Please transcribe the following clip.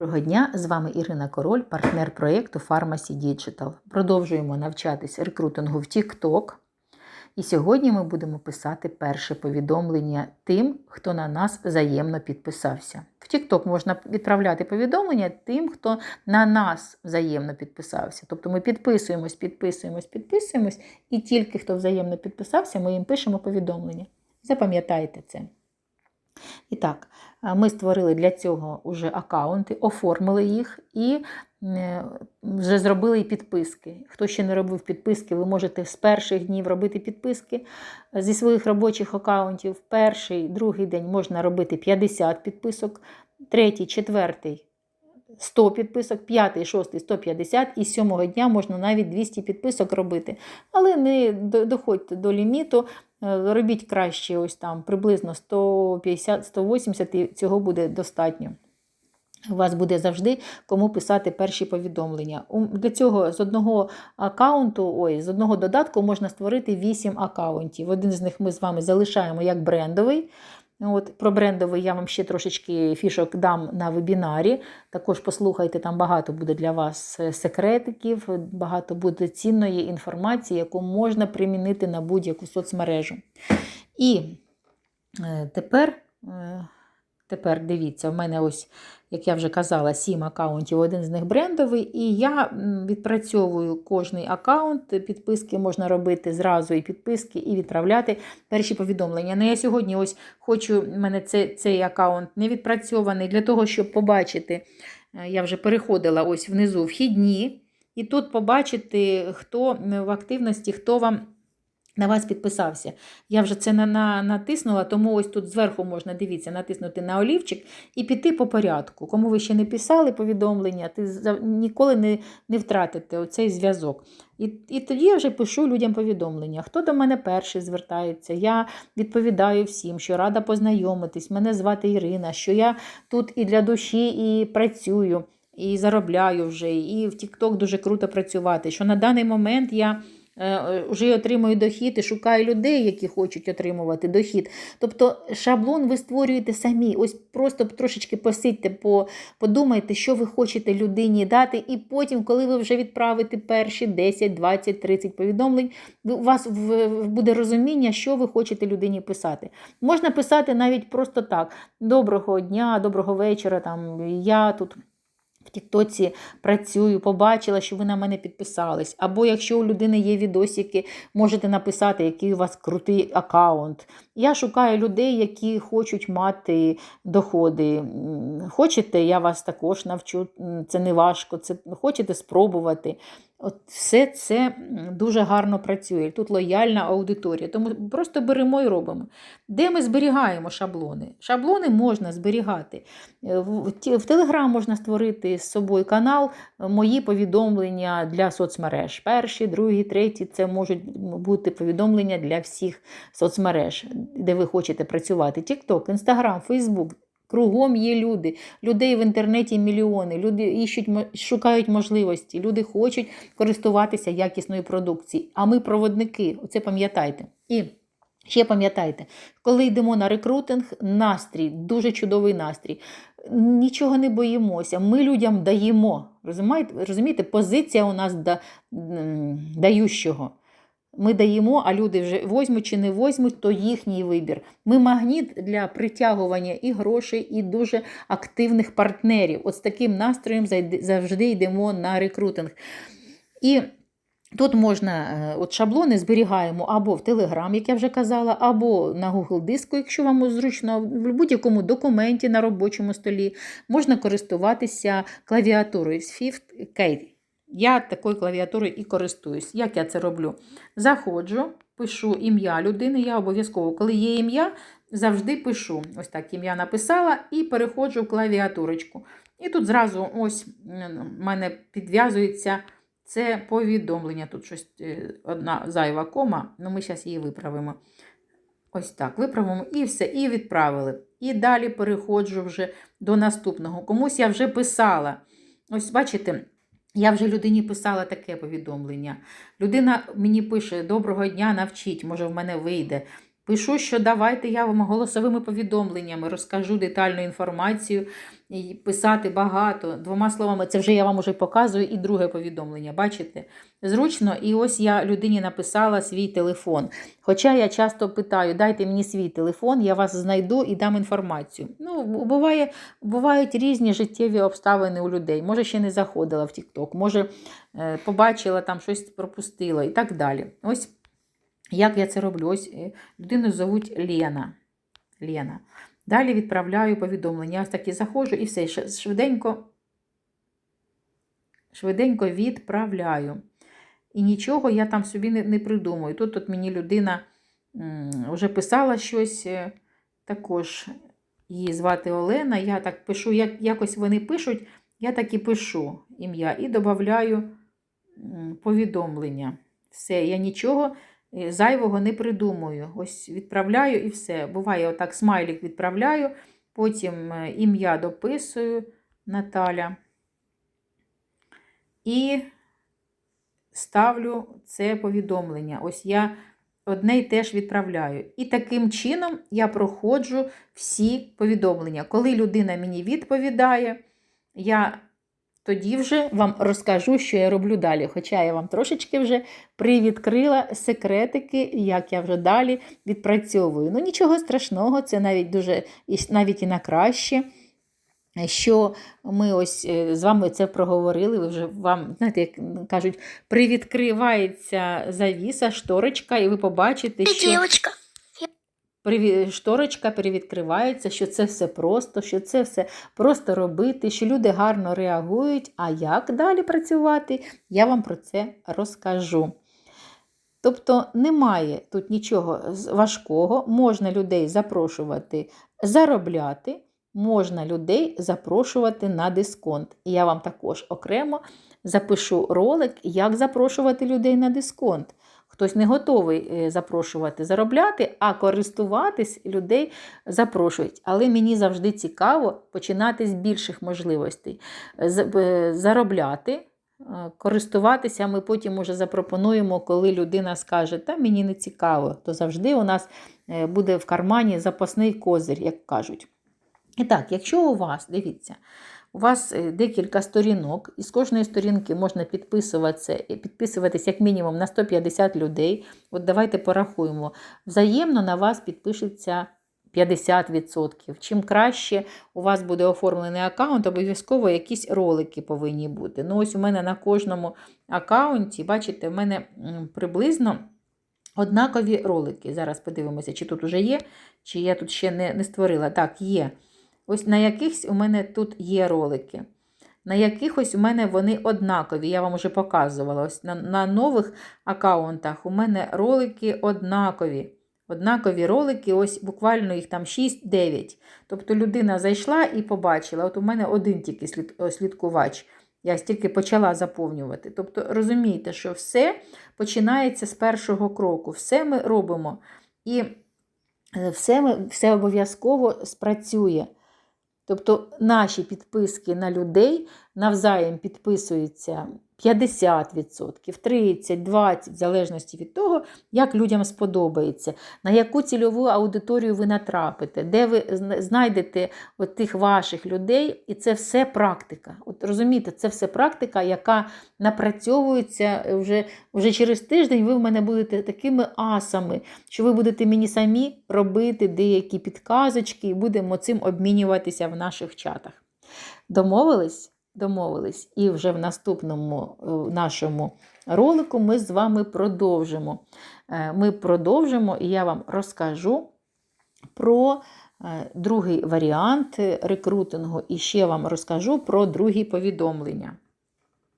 Доброго дня, з вами Ірина Король, партнер проєкту Pharmacy Digital. Продовжуємо навчатись рекрутингу в TikTok. І сьогодні ми будемо писати перше повідомлення тим, хто на нас взаємно підписався. В TikTok можна відправляти повідомлення тим, хто на нас взаємно підписався. Тобто ми підписуємось, підписуємось, підписуємось, і тільки хто взаємно підписався, ми їм пишемо повідомлення. Запам'ятайте це. І так, е, ми створили для цього вже аккаунти, оформили їх і е, вже зробили і підписки. Хто ще не робив підписки, ви можете з перших днів робити підписки зі своїх робочих аккаунтів. Перший, другий день можна робити 50 підписок, третій, четвертий 100 підписок, п'ятий, шостий 150 і з сьомого дня можна навіть 200 підписок робити. Але не доходьте до ліміту, е, робіть краще ось там приблизно 150-180 і цього буде достатньо. У вас буде завжди кому писати перші повідомлення. Для цього з одного аккаунту, ой, з одного додатку можна створити 8 аккаунтів. Один з них ми з вами залишаємо як брендовий. От, Про брендовий я вам ще трошечки фішок дам на вебінарі. Також послухайте, там багато буде для вас е, секретиків, багато буде цінної інформації, яку можна примінити на будь-яку соцмережу. І е, тепер, е, тепер дивіться, в мене ось, як я вже казала, 7 аккаунтів, один з них брендовий, і я відпрацьовую кожний аккаунт. Підписки можна робити зразу і підписки, і відправляти перші повідомлення. Ну, я сьогодні ось хочу, в мене це, цей аккаунт не відпрацьований для того, щоб побачити, е, я вже переходила ось внизу вхідні, і тут побачити, хто в активності, хто вам на вас підписався. Я вже це на, на, натиснула, тому ось тут зверху можна, дивіться, натиснути на олівчик і піти по порядку. Кому ви ще не писали повідомлення, ти ніколи не, не втратите оцей зв'язок. І, і тоді я вже пишу людям повідомлення. Хто до мене перший звертається, я відповідаю всім, що рада познайомитись. Мене звати Ірина, що я тут і для душі, і працюю, і заробляю вже, і в TikTok дуже круто працювати. Що на даний момент я вже отримую дохід і шукаю людей, які хочуть отримувати дохід. Тобто шаблон ви створюєте самі. Ось просто трошечки посидьте, подумайте, що ви хочете людині дати, і потім, коли ви вже відправите перші 10, 20, 30 повідомлень, у вас буде розуміння, що ви хочете людині писати. Можна писати навіть просто так: доброго дня, доброго вечора. Там я тут. В Тіктоці працюю, побачила, що ви на мене підписались. Або якщо у людини є відосики, можете написати, який у вас крутий аккаунт. Я шукаю людей, які хочуть мати доходи. Хочете, я вас також навчу, це не важко, це хочете спробувати. От все це дуже гарно працює. Тут лояльна аудиторія. Тому просто беремо і робимо. Де ми зберігаємо шаблони? Шаблони можна зберігати. Е, В, Телеграм можна створити з собою канал е, мої повідомлення для соцмереж. Перші, другі, треті це можуть бути повідомлення для всіх соцмереж, де ви хочете працювати. TikTok, Instagram, Facebook. Кругом є люди, людей в інтернеті мільйони, люди іщуть, шукають можливості, люди хочуть користуватися якісною продукцією. А ми проводники, оце пам'ятайте. І ще пам'ятайте, коли йдемо на рекрутинг, настрій, дуже чудовий настрій. Нічого не боїмося, ми людям даємо. Розумієте, розумієте? позиція у нас да, м, дающого. Ми даємо, а люди вже возьмуть чи не возьмуть, то їхній вибір. Ми магніт для притягування і грошей, і дуже активних партнерів. От з таким настроєм завжди йдемо на рекрутинг. І Тут можна е, от шаблони зберігаємо або в Telegram, як я вже казала, або на Google диску, якщо вам зручно, в будь-якому документі на робочому столі можна користуватися клавіатурою Swift Key. Я такою клавіатурою і користуюсь. Як я це роблю? Заходжу, пишу ім'я людини. Я обов'язково, коли є ім'я, завжди пишу. Ось так ім'я написала і переходжу в клавіатурочку. І тут зразу ось в мене підв'язується це повідомлення. Тут щось е, одна зайва кома, ну ми зараз її виправимо. Ось так, виправимо і все, і відправили. І далі переходжу вже до наступного. Комусь я вже писала. Ось бачите, Я вже людині писала таке повідомлення. Людина мені пише: Доброго дня, навчіть, може, в мене вийде. Пишу, що давайте я вам голосовими повідомленнями розкажу детальну інформацію і писати багато. Двома словами, це вже я вам уже показую і друге повідомлення. Бачите? Зручно, і ось я людині написала свій телефон. Хоча я часто питаю, дайте мені свій телефон, я вас знайду і дам інформацію. Ну, буває, Бувають різні життєві обставини у людей. Може, ще не заходила в TikTok, може е, побачила там щось пропустила і так далі. Ось як я це роблю? Ось е, людину зовуть Лена. Лена. Далі відправляю повідомлення. Ось так і заходжу і все. Швиденько, швиденько відправляю. І нічого я там собі не, не придумую. Тут от мені людина вже писала щось е, також. Її звати Олена. Я так пишу, як якось вони пишуть, я так і пишу ім'я і додаю повідомлення. Все, я нічого зайвого не придумую. Ось відправляю і все. Буває, отак смайлік відправляю, потім е, ім'я дописую Наталя. І ставлю це повідомлення. Ось я одне й теж відправляю. І таким чином я проходжу всі повідомлення. Коли людина мені відповідає, я тоді вже вам розкажу, що я роблю далі. Хоча я вам трошечки вже привідкрила секретики, як я вже далі відпрацьовую. Ну, нічого страшного, це навіть дуже навіть і на краще що ми ось е, з вами це проговорили, ви вже вам, знаєте, як кажуть, привідкривається завіса, шторочка, і ви побачите, що. Шторочка перевідкривається, що це все просто, що це все просто робити, що люди гарно реагують. А як далі працювати, я вам про це розкажу. Тобто немає тут нічого важкого, можна людей запрошувати, заробляти можна людей запрошувати на дисконт. І я вам також окремо запишу ролик, як запрошувати людей на дисконт. Хтось не готовий е, запрошувати, заробляти, а користуватись людей запрошують. Але мені завжди цікаво починати з більших можливостей. Е, заробляти, е, користуватися ми потім уже запропонуємо, коли людина скаже, та мені не цікаво, то завжди у нас буде в кармані запасний козир, як кажуть. І так, якщо у вас, дивіться, у вас е, декілька сторінок, і з кожної сторінки можна підписуватися, підписуватись як мінімум на 150 людей. От давайте порахуємо. Взаємно на вас підпишеться 50%. Чим краще у вас буде оформлений аккаунт, обов'язково якісь ролики повинні бути. Ну, ось у мене на кожному аккаунті, бачите, в мене приблизно. Однакові ролики. Зараз подивимося, чи тут уже є, чи я тут ще не не створила. Так, є. Ось на якихось у мене тут є ролики. На якихось у мене вони однакові, я вам вже показувала. Ось На на нових аккаунтах у мене ролики однакові. Однакові ролики, ось буквально їх там 6-9. Тобто людина зайшла і побачила. От у мене один тільки слід, слідкувач. Я стільки почала заповнювати. Тобто, розумієте, що все починається з першого кроку. Все ми робимо. І е, все, все обов'язково спрацює. Тобто наші підписки на людей навзаєм підписуються 50%, 30, 20, в залежності від того, як людям сподобається, на яку цільову аудиторію ви натрапите, де ви знайдете от тих ваших людей, і це все практика. От розумієте, це все практика, яка напрацьовується вже вже через тиждень. Ви в мене будете такими асами, що ви будете мені самі робити деякі підказочки і будемо цим обмінюватися в наших чатах. Домовились? Домовились. І вже в наступному е, нашому ролику ми з вами продовжимо. Е, ми продовжимо, і я вам розкажу про е, другий варіант рекрутингу, і ще вам розкажу про другі повідомлення.